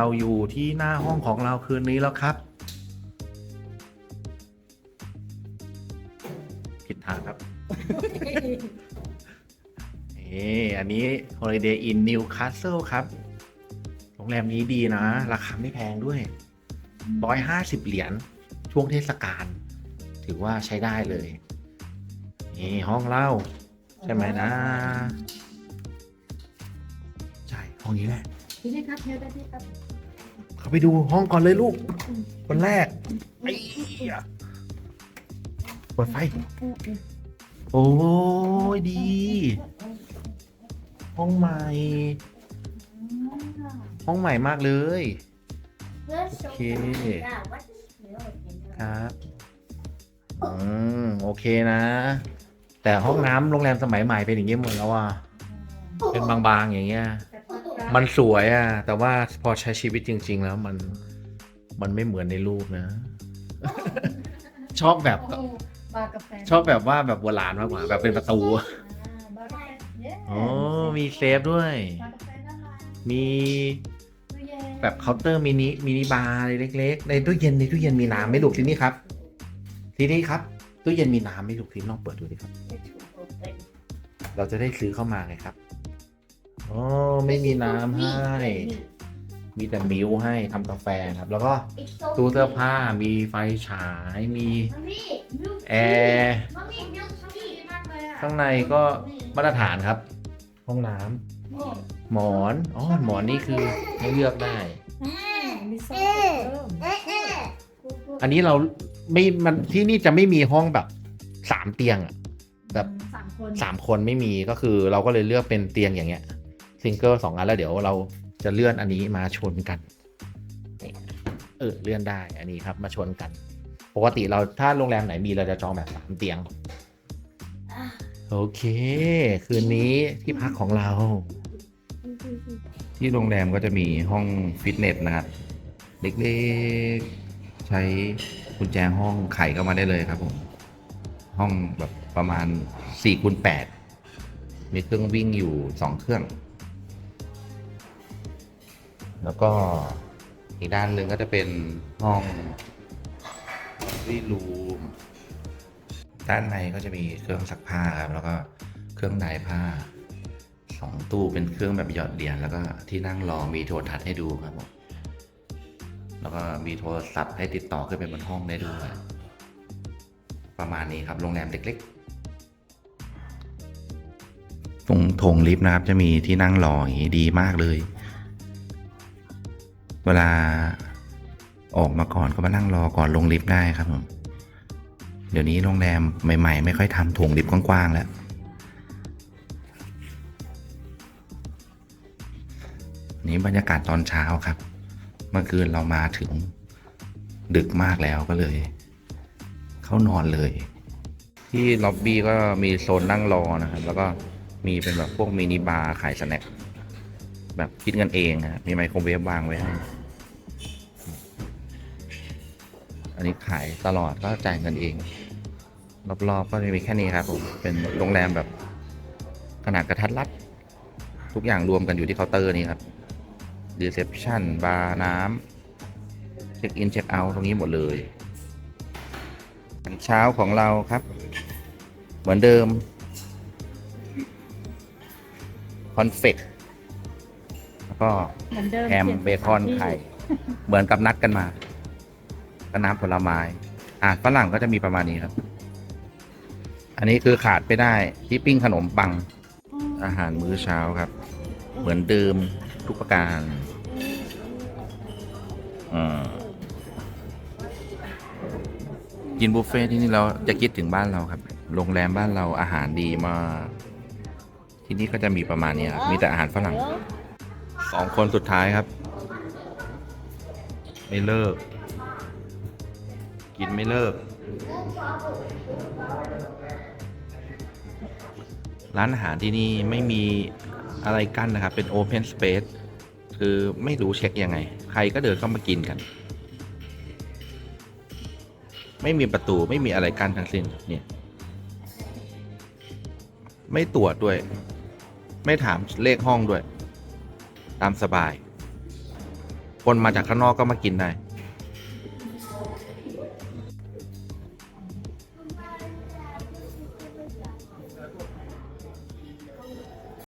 เราอยู่ที่หน้าห้องของเราคืนนี้แล้วครับ ผิดทางครับ นี่อันนี้ Holiday Inn Newcastle ครับ โรงแรมนี้ดีนะ ราคาไม่แพงด้วย 150 เหรียญ ช่วงเทศกาล ถือว่าใช้ได้เลย นี่ห้องเล่า ใช่ไหมนะ ใช่ ห้องนี้แหละ ที่นี่ครับเที่ยวได้ที่ครับเขาไปดูห้องก่อนเลยลูกคนแรกไอ้เหี้ยเปิดไฟ โอ้ยดี ห้องใหม่ ห้องใหม่มากเลยโอเคครับอืมโอเคนะ แต่ห้องน้ำโรงแรมสมัยใหม่เป็นอย่างเงี้ยหมดแล้วอะเป็นบางๆอย่างเงี้ย มันสวยอะ แต่ว่าพอใช้ชีวิตจริง ๆ แล้วมันมันไม่เหมือนในรูปนะ ชอบแบบบาร์กาแฟชอบแบบว่าแบบโบราณมากกว่าแบบเป็นประตูบาร์กาแฟเย้โอ้มีเซฟด้วย บาร์กาแฟน่ารักมีตู้เย็นแบบเคาน์เตอร์มินิมินิบาร์เล็ก ๆ ในตู้เย็นในตู้เย็นมีน้ำไหม่ลูกที่นี่ครับ ที่นี่ครับตู้เย็นมีน้ำไหม่ลูกที่ลองเปิดดูดิครับเราจะได้ซื้อเข้ามาไงครับ โอ้ไม่มีน้ำให้ มีแต่มิลให้ทำกาแฟครับ แล้วก็ตู้เสื้อผ้ามีไฟฉายมีแอร์มากเลยอะข้างในก็มาตรฐานครับ ห้องน้ำหมอนอ๋อหมอนนี่คือให้เลือกได้ มีโซ่เพิ่มอันนี้เราไม่มันที่นี่จะไม่มีห้องแบบสามเตียงอะ แบบ สามคนสามคนไม่มีก็คือเราก็เลยเลือกเป็นเตียงอย่างเงี้ย ซิงเกิลสองอันแล้วเดี๋ยวเราจะเลื่อนอันนี้มาชนกันเออเลื่อนได้อันนี้ครับมาชนกัน ปกติเราถ้าโรงแรมไหนมีเราจะจองแบบสามเตียง โอเค คืนนี้ที่พักของเรา ที่โรงแรมก็จะมีห้องฟิตเนสนะครับเล็กๆ ใช้กุญแจห้องไขเข้ามาได้เลยครับผมห้องแบบประมาณ4คูณ8มีเครื่องวิ่งอยู่ 2 เครื่อง แล้วก็อีกด้านหนึ่งก็จะเป็นห้องวิรูมด้านในก็จะมีเครื่องซักผ้าครับแล้วก็เครื่องดายผ้าสองตู้เป็นเครื่องแบบหยอดเหรียญแล้วก็ที่นั่งรอมีโทรทัศน์ให้ดูครับผมแล้วก็มีโทรศัพท์ให้ติดต่อขึ้นไปบนห้องได้ด้วยประมาณนี้ครับโรงแรมเล็กๆตรงโถงลิฟต์นะครับจะมีที่นั่งรออย่างนี้ดีมากเลย เวลาออกมาก่อนก็มานั่งรอก่อนลงลิฟต์ได้ครับผม เดี๋ยวนี้โรงแรมใหม่ ๆ ไม่ค่อยทำโถงลิฟต์กว้างๆแล้วนี่บรรยากาศตอนเช้าครับ เมื่อคืนเรามาถึงดึกมากแล้วก็เลย เข้านอนเลย ที่ล็อบบี้ก็มีโซนนั่งรอนะครับ แล้วก็มีเป็นแบบพวกมินิบาร์ขายสแน็คแบบคิดกันเองครับมีไมโครเวฟวางไว้ให้ อันนี้ขายตลอดก็จ่ายเงินเอง รอบๆก็จะมีแค่นี้ครับผมเป็นโรงแรมแบบขนาดกระทัดรัด ทุกอย่างรวมกันอยู่ที่เคาน์เตอร์นี้ครับรีเซพชันบาร์น้ำเช็คอินเช็คเอาท์ตรงนี้หมดเลยอาหารเช้าของเราครับ เหมือนเดิมคอนเฟกแล้วก็เหมือนเดิมแฮมเบคอนไข่ เหมือนกับนัดกันมา ก็น้ำผลไม้อะฝรั่งก็จะมีประมาณนี้ครับ อันนี้คือขาดไม่ได้ที่ปิ้งขนมปัง อาหารมื้อเช้าครับ เหมือนเดิมทุกประการกินบุฟเฟ่ที่นี่เราจะคิดถึงบ้านเราครับ โรงแรมบ้านเราอาหารดีมาก ที่นี่ก็จะมีประมาณนี้ครับ มีแต่อาหารฝรั่งสองคนสุดท้ายครับ ไม่เลิก กินไม่เลิก ร้านอาหารที่นี่ไม่มีอะไรกั้นนะครับ เป็น Open Space คือไม่รู้เช็คยังไง ใครก็เดินเข้ามากินกัน ไม่มีประตูไม่มีอะไรกั้นทั้งสิ้นเนี่ยไม่ตรวจด้วย ไม่ถามเลขห้องด้วย ตามสบาย คนมาจากข้างนอกก็มากินได้